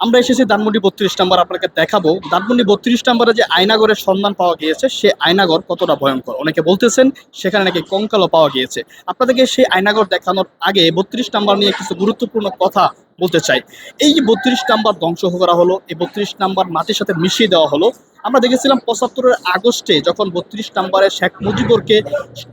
আমরা এসেছি ধানমন্ডি বত্রিশ নাম্বার, আপনাকে দেখাবো। ধানমন্ডি বত্রিশ নাম্বারে যে আয়নাগরের সন্ধান পাওয়া গিয়েছে সে আয়নাগর কতটা ভয়ঙ্কর? অনেকে বলতেছেন সেখানে নাকি কঙ্কালও পাওয়া গিয়েছে। আপনাদেরকে সেই আয়নাগর দেখানোর আগে বত্রিশ নাম্বার নিয়ে কিছু গুরুত্বপূর্ণ কথা বলতে চাই। এই যে বত্রিশ নাম্বার ধ্বংস করা হলো, এই বত্রিশ নাম্বার মাটির সাথে মিশিয়ে দেওয়া হলো, আমরা দেখেছিলাম পঁচাত্তরের আগস্টে যখন বত্রিশ নাম্বারে শেখ মুজিবুরকে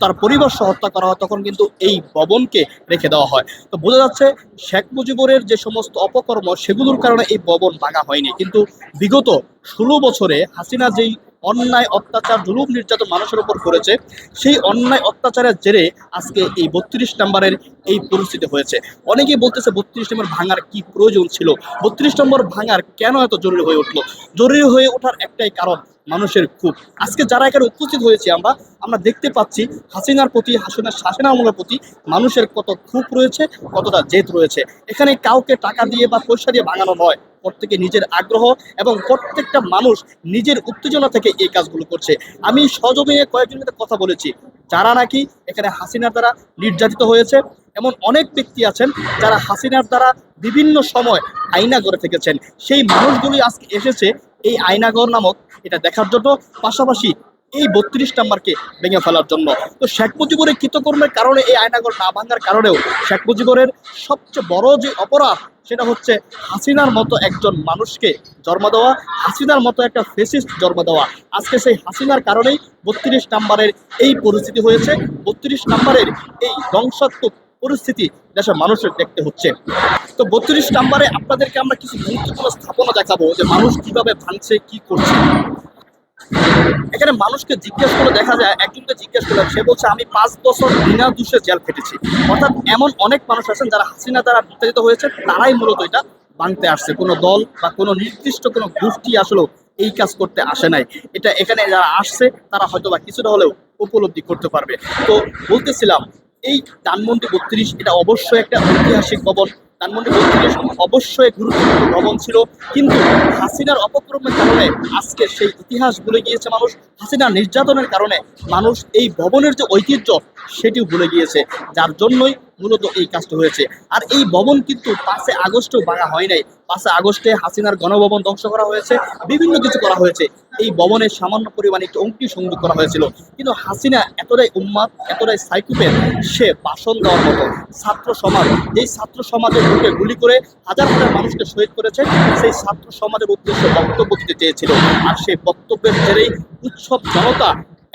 তার পরিবার সহ হত্যা করা হয়, তখন কিন্তু এই ভবনকে রেখে দেওয়া হয়। তো বোঝা যাচ্ছে, শেখ মুজিবুরের যে সমস্ত অপকর্ম, সেগুলোর কারণে এই ভবন ভাঙা হয়নি। কিন্তু বিগত ষোলো বছরে হাসিনা যেই অন্যায়, অত্যাচার, জুলুম নির্যাতন মানুষের উপর করেছে। সেই অন্যায়, অত্যাচারের জেরে আজকে এই বত্রিশ নম্বরের এই পরিস্থিতি হয়েছে। অনেকেই বলতেছে, বত্রিশ নম্বর ভাঙার কি প্রয়োজন ছিল? বত্রিশ নম্বর ভাঙার কেন এত জরুরি হয়ে উঠল? জরুরি হয়ে ওঠার একটাই কারণ মানুষের ক্ষোভ আজকে যারা এখানে উপস্থিত হয়েছে আমরা আমরা দেখতে পাচ্ছি হাসিনার প্রতি হাসিনার শাসন আমলের প্রতি মানুষের কত ক্ষোভ রয়েছে, কতটা জেদ রয়েছে। এখানে কাউকে টাকা দিয়ে বা পয়সা দিয়ে ভাঙানো নয়। প্রত্যেকে নিজের আগ্রহ এবং প্রত্যেকটা মানুষ নিজের উত্তেজনা থেকে এই কাজগুলো করছে। আমি সহযোগে কয়েকজনের সাথে কথা বলেছি। যারা নাকি এখানে হাসিনার দ্বারা নির্যাতিত হয়েছে, এমন অনেক ব্যক্তি আছেন যারা হাসিনার দ্বারা বিভিন্ন সময় আইনা করে থেকেছেন। সেই মানুষগুলি আজকে এসেছে এই আইনাগর নামক এটা দেখার জন্য, পাশাপাশি এই বত্রিশ নাম্বারকে ভেঙে ফেলার জন্য। তো শেখ মুজিবুরের কৃতকর্মের কারণে এই আয়নাগর না ভাঙার কারণেও শেখ মুজিবুরের সবচেয়ে বড় যে অপরাধ, সেটা হচ্ছে হাসিনার মতো একজন মানুষকে জন্ম দেওয়া, হাসিনার মতো একটা ফেসিস্ট জন্ম দেওয়া। আজকে সেই হাসিনার কারণেই বত্রিশ নাম্বারের এই পরিস্থিতি হয়েছে। বত্রিশ নাম্বারের এই ধ্বংসাত্মক পরিস্থিতি দেশের মানুষের দেখতে হচ্ছে। তো বত্রিশ নাম্বারে আপনাদেরকে আমরা কিছু গুরুত্বপূর্ণ স্থাপনা দেখাবো যে মানুষ কীভাবে ভাঙছে, কি করছে। এখানে মানুষকে জিজ্ঞেস করে দেখা যায়, একজনকে জিজ্ঞেস করলাম সে বলছে, আমি পাঁচ বছর বিনা দুষে জেল খেটেছি। অর্থাৎ এমন অনেক মানুষ আছেন যারা হাসিনা দ্বারা নির্যাতিত হয়েছে, তারাই মূলত এটা ভাঙতে আসছে। কোনো দল বা কোনো নির্দিষ্ট কোনো গোষ্ঠী আসলে এই কাজ করতে আসে নাই। এটা এখানে যারা আসছে, তারা হয়তো বা কিছুটা হলেও উপলব্ধি করতে পারবে। তো বলতেছিলাম এই ধানমন্ডি বত্রিশ, এটা অবশ্যই একটা ঐতিহাসিক ভবন। ধানমন্ডি বত্রিশ অবশ্যই গুরুত্বপূর্ণ ভবন ছিল। কিন্তু হাসিনার অপক্রমের কারণে আজকে সেই ইতিহাস ভুলে গিয়েছে মানুষ। হাসিনার নির্যাতনের কারণে মানুষ এই ভবনের যে ঐতিহ্য, সেটিও ভুলে গিয়েছে। যার জন্যই মূলত এই কাজটা হয়েছে। আর এই ভবন কিন্তু পাঁচে আগস্টেও ভাঙা হয় নাই। পাঁচে আগস্টে হাসিনার গণভবন ধ্বংস করা হয়েছে। বিভিন্ন কিছু করা হয়েছে। এই ভবনের সামান্য পরিমাণে একটি অঙ্কি সংযোগ করা হয়েছিল। কিন্তু হাসিনা এতটাই উন্মাদ এতটাই সাইকোপেন সে ভাষণ দেওয়ার মতো ছাত্র সমাজ এই ছাত্র সমাজের বুকে গুলি করে হাজার হাজার মানুষকে শহীদ করেছে, সেই ছাত্র সমাজের উদ্দেশ্যে বক্তব্য দিতে চেয়েছিল। আর সেই বক্তব্যের জেরেই উৎসব জনতা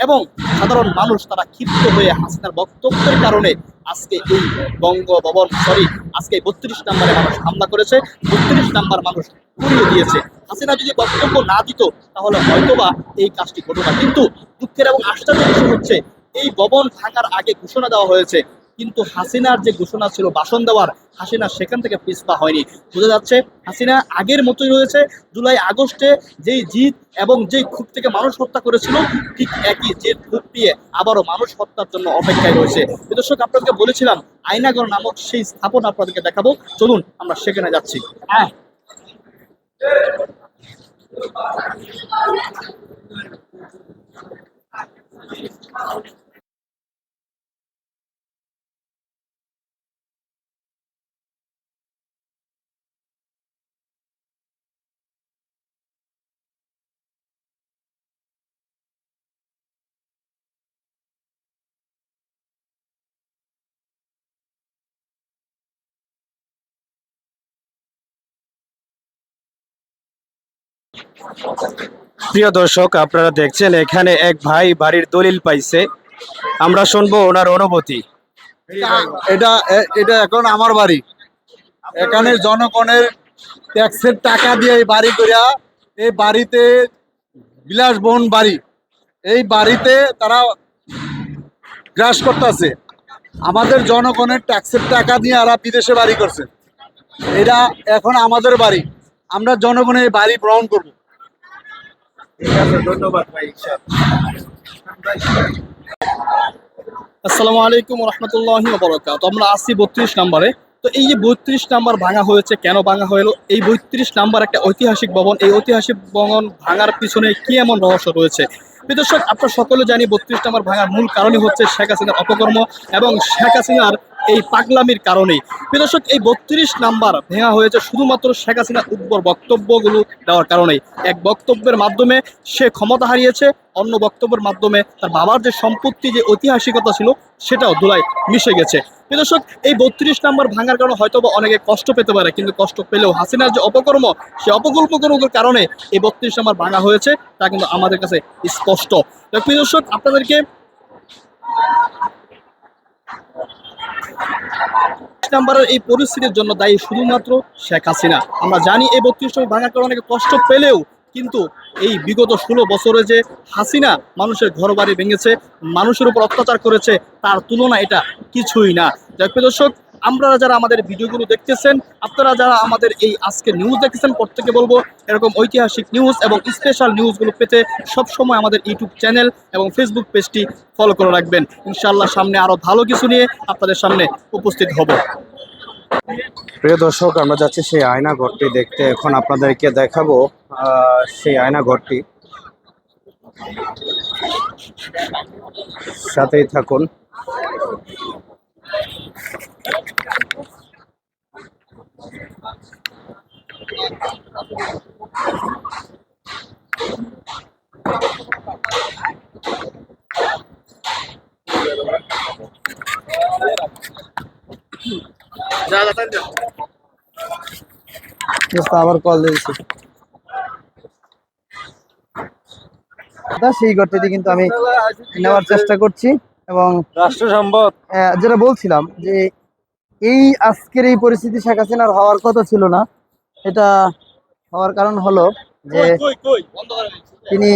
এবং সাধারণ মানুষ তারা ক্ষিপ্ত হয়ে হাসিনার বক্তব্যের কারণে আজকে এই বঙ্গভবন সরি আজকে বত্রিশ নাম্বারে মানুষ হামলা করেছে, বত্রিশ নাম্বার মানুষ পুড়িয়ে দিয়েছে। হাসিনা যদি বক্তব্য না দিত, তাহলে হয়তোবা এই কাজটি ঘটনা কিন্তু দুঃখের এবং আশ্চর্য হচ্ছে, এই ভবন থাকার আগে ঘোষণা দেওয়া হয়েছে কিন্তু হাসিনার যে ঘোষণা ছিল, ভাষণ দেওয়ার, হাসিনা সেখান থেকে পিছপা হয়নি। বোঝা যাচ্ছে, হাসিনা আগের মতোই রয়েছে। জুলাই আগস্টে যেই জিত এবং যেই ক্ষোভ থেকে মানুষ হত্যা করেছিল, ঠিক একই যে ক্ষোভ নিয়ে আবারও মানুষ হত্যার জন্য অপেক্ষায় রয়েছে। দর্শক, আপনাদেরকে বলেছিলাম আইনাগর নামক সেই স্থাপনা আপনাদেরকে দেখাবো। চলুন, আমরা সেখানে যাচ্ছি। হ্যাঁ। প্রিয় দর্শক, আপনারা দেখছেন এখানে এক ভাই বাড়ির দলিল পাইছে। আমরা শুনব ওনার অনুভূতি। এটা এটা এখন আমার বাড়ি। এখানে জনগণের ট্যাক্সের টাকা দিয়ে এই বাড়ি করিয়া এই বাড়িতে বিলাসবহুল বাড়ি। এই বাড়িতে তারা গ্রাস করতেছে। আমাদের জনগণের ট্যাক্সের টাকা দিয়ে এরা বিদেশে বাড়ি করছে। এটা এখন আমাদের বাড়ি। আমরা জনগণের বাড়ি গ্রহণ করব। ধন্যবাদ ভাই আসসালামু আলাইকুম রহমতুল্লাহ বরকাত আমরা আসছি বত্রিশ নাম্বারে। তো এই যে বত্রিশ নাম্বার ভাঙা হয়েছে কেন ভাঙা হলো? এই বত্রিশ নাম্বার একটা ঐতিহাসিক ভবন এই ঐতিহাসিক ভবন ভাঙার পিছনে কি এমন রহস্য রয়েছে? দর্শক আপনারা সকলে জানি বত্রিশ নাম্বার ভাঙার মূল কারণই হচ্ছে শেখ হাসিনার অপকর্ম এবং শেখ হাসিনার এই পাগলামির কারণেই। প্রিয় দর্শক, এই বত্রিশ নাম্বার ভেঙা হয়েছে শুধুমাত্র শেখ হাসিনার উদ্ভর বক্তব্যগুলো দেওয়ার কারণেই। এক বক্তব্যের মাধ্যমে সে ক্ষমতা হারিয়েছে, অন্য বক্তব্যের মাধ্যমে তার বাবার যে সম্পত্তি, যে ঐতিহাসিকতা ছিল, সেটাও ধুলায় মিশে গেছে। প্রিয় দর্শক, এই বত্রিশ নাম্বার ভাঙার কারণে হয়তো অনেকে কষ্ট পেতে পারে, কিন্তু কষ্ট পেলেও হাসিনার যে অপকর্ম, সে অপকল্পকর্মের কারণে এই বত্রিশ নাম্বার ভাঙা হয়েছে, তা কিন্তু আমাদের কাছে স্পষ্ট। তো প্রিয় দর্শক, আপনাদেরকে নাম্বারের এই পরিস্থিতির জন্য দায়ী শুধুমাত্র শেখ হাসিনা। আমরা জানি এই বত্রিশ কারণে অনেকে কষ্ট পেলেও কিন্তু এই বিগত ষোলো বছরে যে হাসিনা মানুষের ঘর বাড়ি ভেঙেছে, মানুষের উপর অত্যাচার করেছে, তার তুলনা এটা কিছুই না। দর্শক আমরা যারা আমাদের ভিডিওগুলো দেখতেছেন, আপনারা যারা আমাদের এই আজকে নিউজ দেখতেছেন প্রত্যেকে বলব, এরকম ঐতিহাসিক নিউজ এবং স্পেশাল নিউজগুলো পেতে সবসময় আমাদের ইউটিউব চ্যানেল এবং ফেসবুক পেজটি ফলো করে রাখবেন। ইনশাআল্লাহ সামনে আরও ভালো কিছু নিয়ে আপনাদের সামনে উপস্থিত হব। প্রিয় দর্শক, আমরা যাচ্ছি সেই আয়না ঘরটি দেখতে। এখন আপনাদেরকে দেখাবো সেই আয়না ঘরটি সাথেই থাকুন। আবার কল দিয়েছি। সেই ঘরটিতে কিন্তু আমি নেওয়ার চেষ্টা করছি। এবং রাষ্ট্র সম্পদ। যেটা বলছিলাম যে এই আজকের এই পরিস্থিতি শেখ হাসিনার হওয়ার কথা ছিল না। এটা হওয়ার কারণ হলো যে তিনি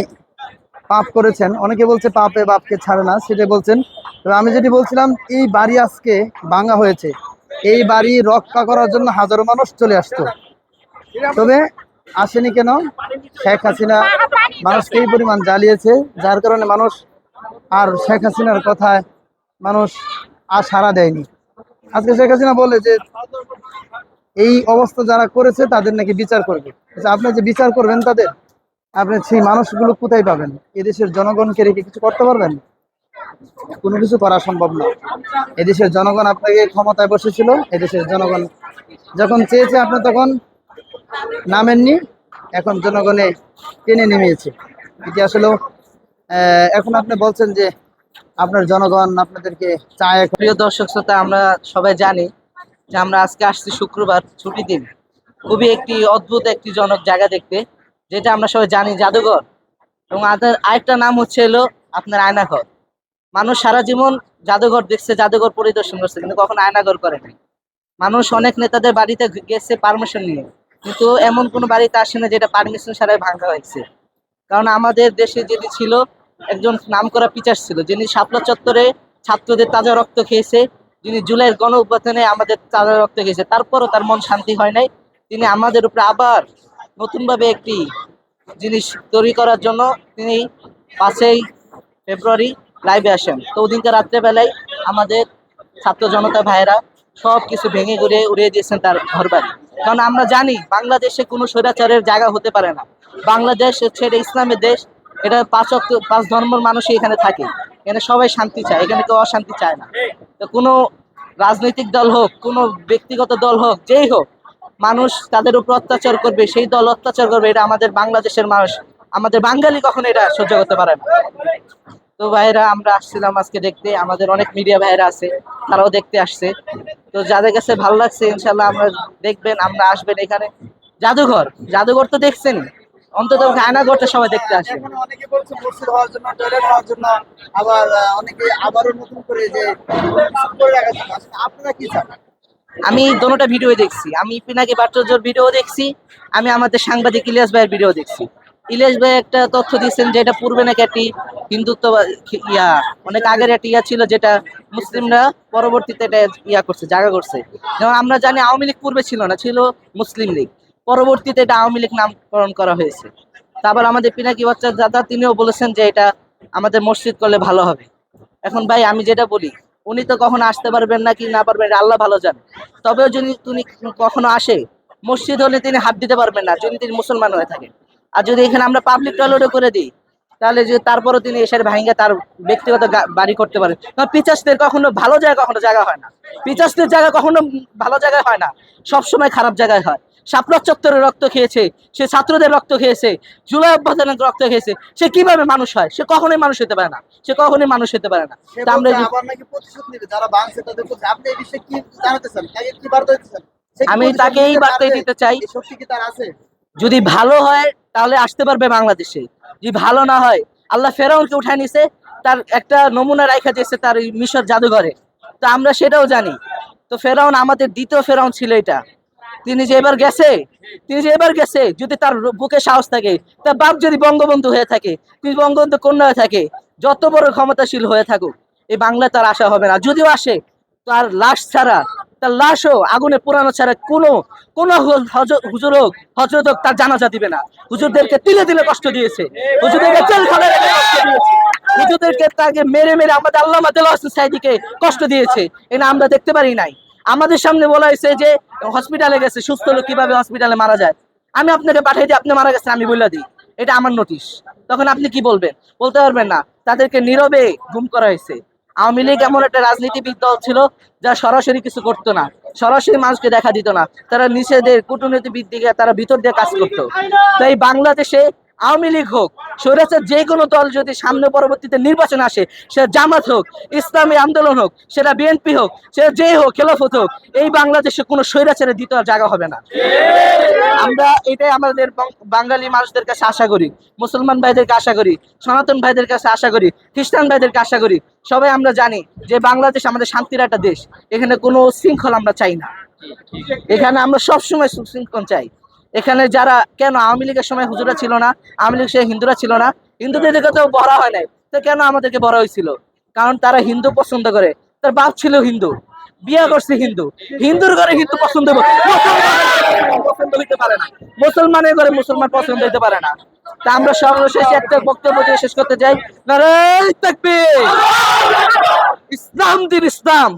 পাপ করেছেন। অনেকে বলছে পাপে বাপকে ছাড়ে না সেটা বলছেন। তবে আমি যেটি বলছিলাম এই বাড়ি আজকে ভাঙা হয়েছে। এই বাড়ি রক্ষা করার জন্য হাজারো মানুষ চলে আসতো। তবে আসেনি কেন? শেখ হাসিনা মানুষকে এই পরিমাণ জ্বালিয়েছে যার কারণে মানুষ আর শেখ হাসিনার কথায় মানুষ আর সাড়া দেয়নি। আজকে শেখ হাসিনা বলে যে এই অবস্থা যারা করেছে তাদের নাকি বিচার করবে। আচ্ছা, আপনি যে বিচার করবেন তাদের আপনি সেই মানুষগুলো কোথায় পাবেন? এদেশের জনগণকে রেখে কিছু করতে পারবেন? কোনো কিছু করা সম্ভব না। এদেশের জনগণ আপনাকে ক্ষমতায় বসেছিল এদেশের জনগণ যখন চেয়েছে আপনি তখন নামেননি এখন জনগণে টেনে নেমেছে। এটি আসলে এখন আপনি বলছেন যে আপনার জনগণ আপনাদেরকে চায় প্রিয় দর্শক শ্রোতা, আমরা সবাই জানি যে আমরা আজকে আসছি শুক্রবার, ছুটি দিন। খুবই একটি অদ্ভুত একটি জনক জায়গা দেখতে, যেটা আমরা সবাই জানি জাদুঘর। এবং আরেকটা নাম হচ্ছে হলো আপনার আয়নাঘর। মানুষ সারা জীবন জাদুঘর দেখছে, জাদুঘর পরিদর্শন করছে, কিন্তু কখনো আয়নাঘর করে নাই। মানুষ অনেক নেতাদের বাড়িতে গেছে পারমিশন নিয়ে, কিন্তু এমন কোনো বাড়িতে আসে না যেটা পারমিশন ছাড়াই ভাঙা হয়েছে। কারণ আমাদের দেশে যেটি ছিল একজন নামকরা পিচার ছিল, যিনি শাপলা চত্বরে ছাত্রদের তাজা রক্ত খেয়েছে, যিনি জুলাইয়ের গণ অভ্যুত্থানে আমাদের তাজা রক্ত খেয়েছে, তারপরও তার মন শান্তি হয় নাই। তিনি আমাদের উপরে আবার নতুনভাবে একটি জিনিস তৈরি করার জন্য তিনি পাঁচই ফেব্রুয়ারি লাইভে আসেন। তো ওদিনকে রাত্রেবেলায় আমাদের ছাত্র জনতা ভাইয়েরা সব কিছু ভেঙে ঘুরে উড়িয়ে দিয়েছেন তার ঘর বাড়ি কারণ আমরা জানি, বাংলাদেশে কোনো স্বৈরাচারের জায়গা হতে পারে না। বাংলাদেশ হচ্ছে ইসলামের দেশ এটা পাঁচ পাঁচ ধর্মের মানুষই এখানে থাকে। এখানে সবাই শান্তি চায়, এখানে কেউ অশান্তি চায় না। তো কোনো রাজনৈতিক দল হোক, কোনো ব্যক্তিগত দল হোক, যেই হোক, মানুষ তাদের উপর অত্যাচার করবে, সেই দল অত্যাচার করবে, এটা আমাদের বাংলাদেশের মানুষ। আমাদের বাঙালি কখনো এটা সহ্য করতে পারে না। তো ভাইরা আমরা আসছিলাম আজকে দেখতে। আমাদের অনেক মিডিয়া ভাইরা আছে, তারাও দেখতে আসছে। তো যাদের কাছে ভালো লাগছে ইনশাল্লাহ আমরা দেখবেন, আমরা আসবেন এখানে। জাদুঘর জাদুঘর তো দেখছেন অন্তত আয়নাঘরটা সবাই দেখতে আসে। অনেকে বলছে মসজিদ হওয়ার জন্য টয়লেট হওয়ার জন্য আবার অনেকে আবারও নতুন করে যে করে রাখার জন্য আপনারা কি চান? আমি দোনোটা ভিডিও দেখছি। আমি পিনাকি বাট্টজোর ভিডিও দেখছি আমি আমাদের সাংবাদিক ইলিয়াস ভাইয়ের ভিডিও দেখছি। ইলিয়াস ভাই একটা তথ্য দিচ্ছেন যে এটা পূর্বে নাকি একটি হিন্দুত্ব ইয়া অনেক আগের একটা ইয়া ছিল যেটা মুসলিমরা পরবর্তীতে এটা ইয়া করছে জায়গা করছে। যেমন আমরা জানি আওয়ামী লীগ পূর্বে ছিল না ছিল মুসলিম লীগ। পরবর্তীতে এটা আওয়ামী লীগ নামকরণ করা হয়েছে। তারপর আমাদের পিনাকি বাচ্চার দাদা তিনিও বলেছেন যে এটা আমাদের মসজিদ করলে ভালো হবে। এখন ভাই, আমি যেটা বলি, উনি তো কখনো আসতে পারবেন না কি না পারবেন আল্লাহ ভালো জানে। তবেও যদি তিনি কখনো আসে, মসজিদ হলে তিনি হাত দিতে পারবেন না, যদি তিনি মুসলমান হয়ে থাকেন। আর যদি এখানে আমরা পাবলিক টয়লেটও করে দিই, তাহলে যে তারপরও তিনি এসে ভাঙ্গা তার ব্যক্তিগত বাড়ি করতে পারেন। কারণ পিচাসদের কখনো ভালো জায়গা, কখনো জায়গা হয় না। পিচাসদের জায়গা কখনো ভালো জায়গায় হয় না। সবসময় খারাপ জায়গায় হয়। শাপলা চত্বরে রক্ত খেয়েছে সে ছাত্রদের রক্ত খেয়েছে জুলাই অভ্যুত্থানের রক্ত খেয়েছে সে কীভাবে মানুষ হয়? সে কখনোই মানুষ হতে পারে না সে কখনোই মানুষ হতে পারে না। আমরা আমি তাকে এই বার্তাই দিতে চাই। যদি ভালো হয় তাহলে আসতে পারবে বাংলাদেশে। যদি ভালো না হয় আল্লাহ ফেরাউনকে উঠায় নিছে তার একটা নমুনা রাখা দিয়েছে তার মিশর জাদুঘরে। তো আমরা সেটাও জানি। তো ফেরাউন আমাদের দ্বিতীয় ফেরাউন ছিল এটা। তিনি যে এবার গেছে, তিনি যে এবার গেছে, যদি তার বুকে সাহস থাকে, তার বাপ যদি বঙ্গবন্ধু হয়ে থাকে তিনি বঙ্গবন্ধু কন্যা হয়ে থাকে, যত বড় ক্ষমতাশীল হয়ে থাকুক, এই বাংলা তার আশা হবে না। যদিও আসে, তার লাশ ছাড়া, তার লাশও আগুনে পোড়ানো ছাড়া কোনো কোনো হুজুর হোক, হজরত হোক, তার জানাজা দিবে না। হুজুরদেরকে তিলে তিলে কষ্ট দিয়েছে। হুজুরদেরকে হুজুরদেরকে তাকে মেরে মেরে আমাদের আল্লাহ সাইদিকে কষ্ট দিয়েছে। এটা আমরা দেখতে পারি নাই। আমাদের সামনে বলা হয়েছে যে হসপিটালে গেছে, সুস্থ লোক কীভাবে হসপিটালে মারা যায়? আমি আপনাকে পাঠিয়ে দিই, আপনি মারা গেছেন, আমি বলে দিই। এটা আমার নোটিশ তখন আপনি কি বলবেন? বলতে পারবেন না। তাদেরকে নীরবে গুম করা হয়েছে। আওয়ামী লীগ এমন একটা রাজনীতিবিদ দল ছিল, যা সরাসরি কিছু করতো না। সরাসরি মানুষকে দেখা দিত না। তারা নিষেধের কূটনীতিবিদ দিকে, তারা ভিতর দিয়ে কাজ করতো। তাই বাংলাদেশে আওয়ামী লীগ হোক, স্বৈরাচার যে কোনো দল যদি সামনে পরবর্তীতে নির্বাচন আসে সেটা জামাত হোক, ইসলামী আন্দোলন হোক, সেটা বিএনপি হোক সেটা যে হোক, খেলাফত হোক, এই বাংলাদেশে কোনো স্বৈরাচারের দ্বিতীয় জায়গা হবে না। আমরা এটাই আমাদের বাঙালি মানুষদের কাছে আশা করি, মুসলমান ভাইদেরকে আশা করি, সনাতন ভাইদের কাছে আশা করি, খ্রিস্টান ভাইদেরকে আশা করি, সবাই আমরা জানি যে বাংলাদেশ আমাদের শান্তির একটা দেশ, এখানে কোনো শৃঙ্খলা আমরা চাই না। এখানে আমরা সবসময় সুশৃঙ্খল চাই। এখানে যারা কেন আওয়ামী লীগের সময় হুজুরা ছিল না আওয়ামী লীগ সে হিন্দুরা ছিল না হিন্দুদের দিকে তো বড়া হয় নাই তো কেন আমাদেরকে বড় হয়েছিল? কারণ তারা হিন্দু পছন্দ করে তার বাপ ছিল হিন্দু বিয়ে করছে হিন্দু হিন্দুর ঘরে হিন্দু পছন্দ হবে। মুসলমানের ঘরে পছন্দ হইতে পারে না মুসলমানের ঘরে মুসলমান পছন্দ হইতে পারে না। তা আমরা সর্বশেষ একটা বক্তব্য দিয়ে শেষ করতে চাই নারায় ইসলাম দিন ইসলাম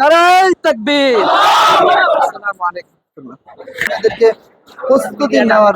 নারায় তাকবীর। আসসালামু আলাইকুম। তাদেরকে প্রস্তুতি নেওয়ার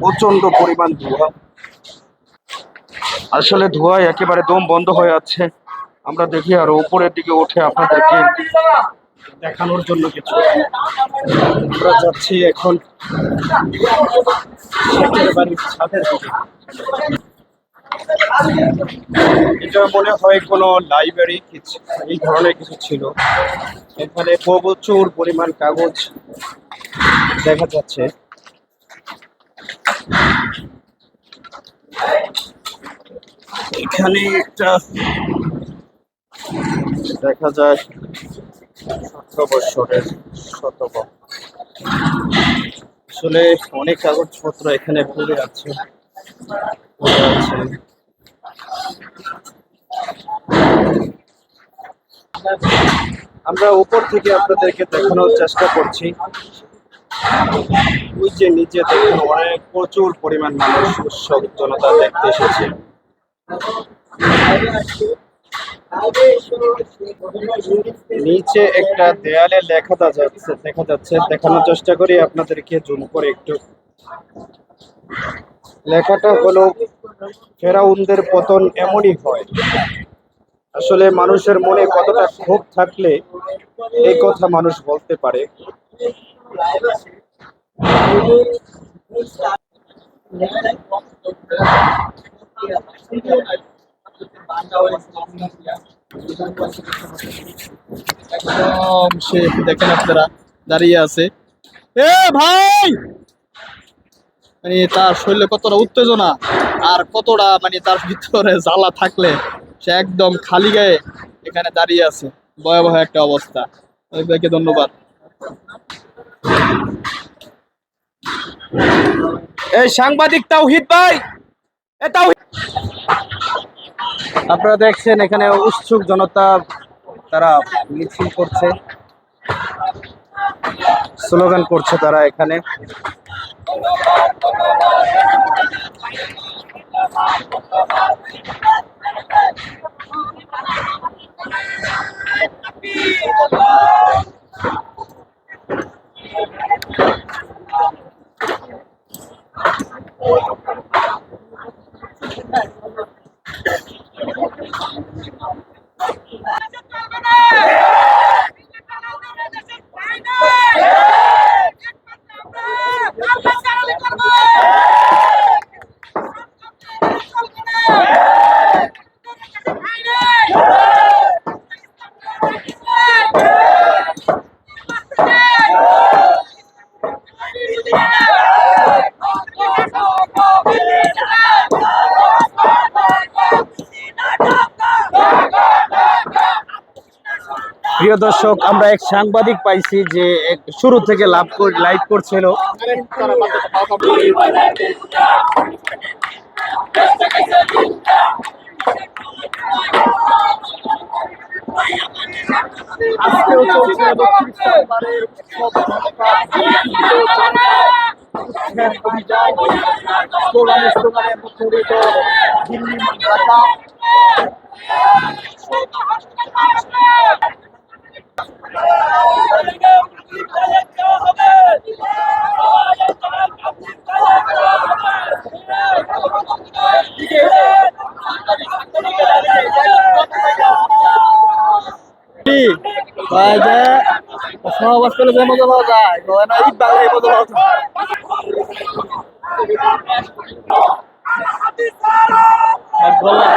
প্রচণ্ড পরিমাণ ধোঁয়া। আসলে ধোঁয়ায় একেবারে দম বন্ধ হয়ে আছে। আমরা দেখি আর উপরের দিকে উঠে আপনাদেরকে দেখানোর জন্য কিছু। আমরা যাচ্ছি এখন এটা মনে হয় কোনো লাইব্রেরি কিছু, এই ধরনের কিছু ছিল। এখানে প্রচুর পরিমাণ কাগজ দেখা যাচ্ছে। এখানে একটা দেখা যায় সতেরো বছরের শতক। আসলে অনেক কাগজপত্র এখানে আছে। পড়ে আছে। আমরা উপর থেকে আপনাদেরকে দেখানোর চেষ্টা করছি। ওই নিচে দেখুন অনেক প্রচুর পরিমাণ মানুষ উৎসব জনতা দেখতে এসেছে। নিচে একটা দেয়ালে লেখা যাচ্ছে, দেখা যাচ্ছে। দেখানোর চেষ্টা করি, আপনাদেরকে জুম করে একটু। লেখাটা হলো, ফেরাউনদের পতন এমনই হয়। আসলে মানুষের মনে কতটা ক্ষোভ থাকলে এই কথা মানুষ বলতে পারে। দেখেন আপনারা, দাঁড়িয়ে আছে। এ ভাই! মানে তার শরীরে কতটা উত্তেজনা আর কতটা মানে তার ভিতরে জ্বালা থাকলে সে একদম খালি গায়ে এখানে দাঁড়িয়ে আছে। ভয়াবহ একটা অবস্থা। ধন্যবাদ। এই সাংবাদিক তাওহিদ ভাই আপনারা দেখছেন এখানে উৎসুক জনতা, তারা মিছিল করছে। স্লোগান করছে তারা এখানে। প্রিয় দর্শক আমরা এক সাংবাদিক পাইছি যে শুরু থেকে লাভ লাইভ করছিল। ভাই যে সহবাস করলে যে মজা পাওয়া যায়। হয় না ঈদ বাংলায় মজা পাওয়া যায়। বললাম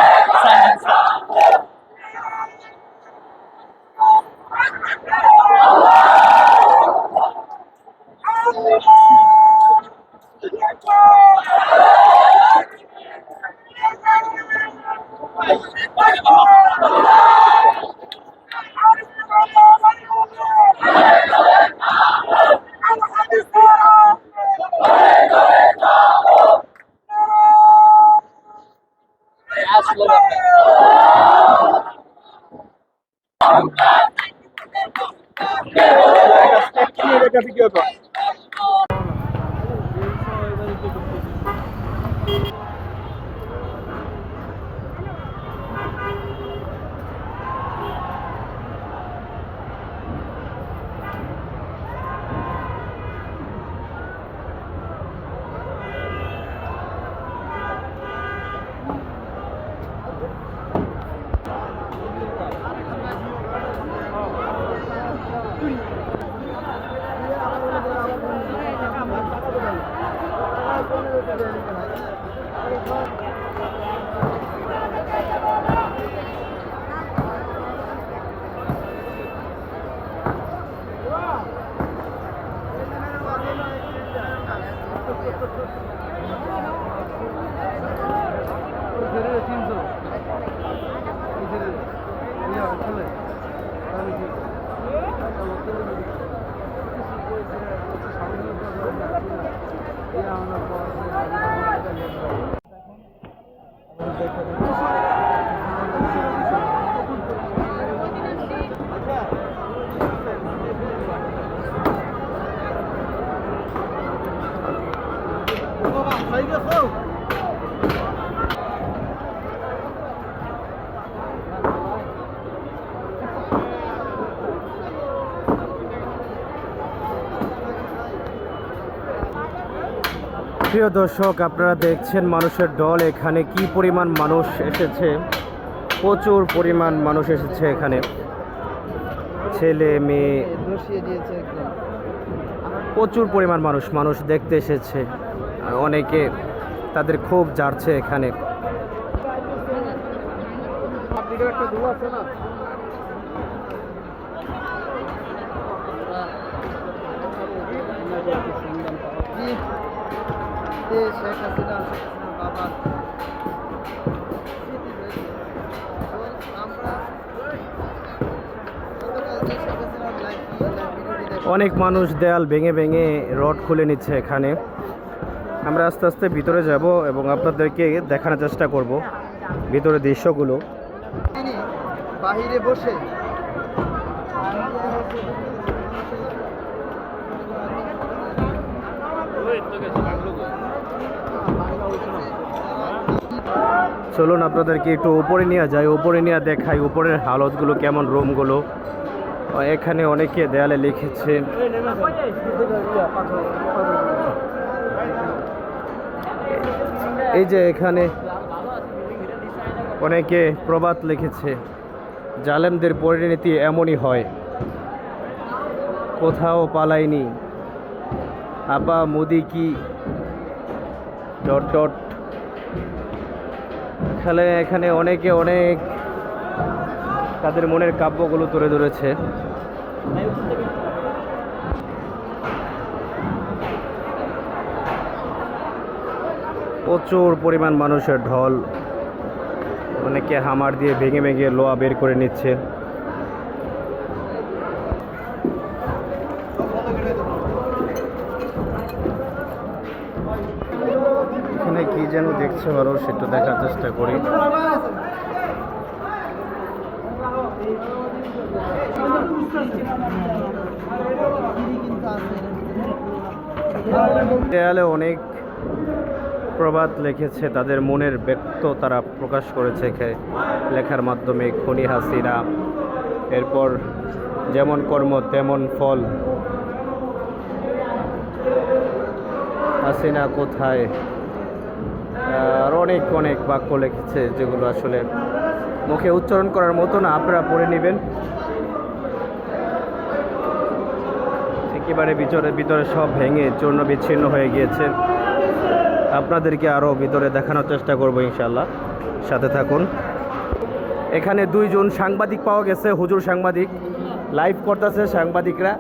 Gracias. প্রিয় দর্শক, আপনারা দেখছেন মানুষের দল। এখানে কি পরিমাণ মানুষ এসেছে? প্রচুর পরিমাণ মানুষ এসেছে এখানে। ছেলে, মেয়ে, প্রচুর পরিমাণ মানুষ মানুষ দেখতে এসেছে। অনেকে তাদের ক্ষোভ জারছে এখানে। শেখ হাসিনা শেখ হাসিনার অনেক মানুষ দেয়াল ভেঙে ভেঙে রড খুলে নিচ্ছে এখানে। আমরা আস্তে আস্তে ভিতরে যাব এবং আপনাদেরকে দেখানোর চেষ্টা করব ভিতরে দৃশ্যগুলো। তিনি বাহিরে বসে চলুন আপনাদেরকে একটু উপরে নিয়ে যাই, উপরে নিয়ে দেখাই উপরের হালতগুলো কেমন, রুমগুলো। এখানে অনেকে দেয়ালে লিখেছে। এই যে এখানে অনেকে প্রবাদ লিখেছে, জালেমদের পরিণতি এমনই হয়। কোথাও পালায়নি। আপা, মুদি কি? Dot dot. খেলে এখানে অনেকে অনেক তাদের মনের কাব্যগুলো তুলে ধরেছে। প্রচুর পরিমাণ মানুষের ঢল। অনেকে হামার দিয়ে ভেঙে ভেঙে লোয়া বের করে নিচ্ছে এখানে কি দেখছে মানুষ একটু দেখার চেষ্টা করি। দেয়ালে অনেক প্রবাদ লিখেছে, তাদের মনের ব্যক্ত তারা প্রকাশ করেছে লেখার মাধ্যমে খনি হাসিনা। এরপর যেমন কর্ম, তেমন ফল। হাসিনা কোথায়? আর অনেক অনেক বাক্য লিখেছে যেগুলো আসলে মুখে উচ্চারণ করার মতো না, আপনারা পড়ে নেবেন। একেবারে ভিতরে ভিতরে সব ভেঙে চূর্ণ বিচ্ছিন্ন হয়ে গিয়েছে। আপনাদেরকে আরও ভিতরে দেখানোর চেষ্টা করব ইনশাল্লাহ সাথে থাকুন। এখানে দুইজন সাংবাদিক পাওয়া গেছে, হুজুর সাংবাদিক। লাইভ করতেছে সাংবাদিকরা।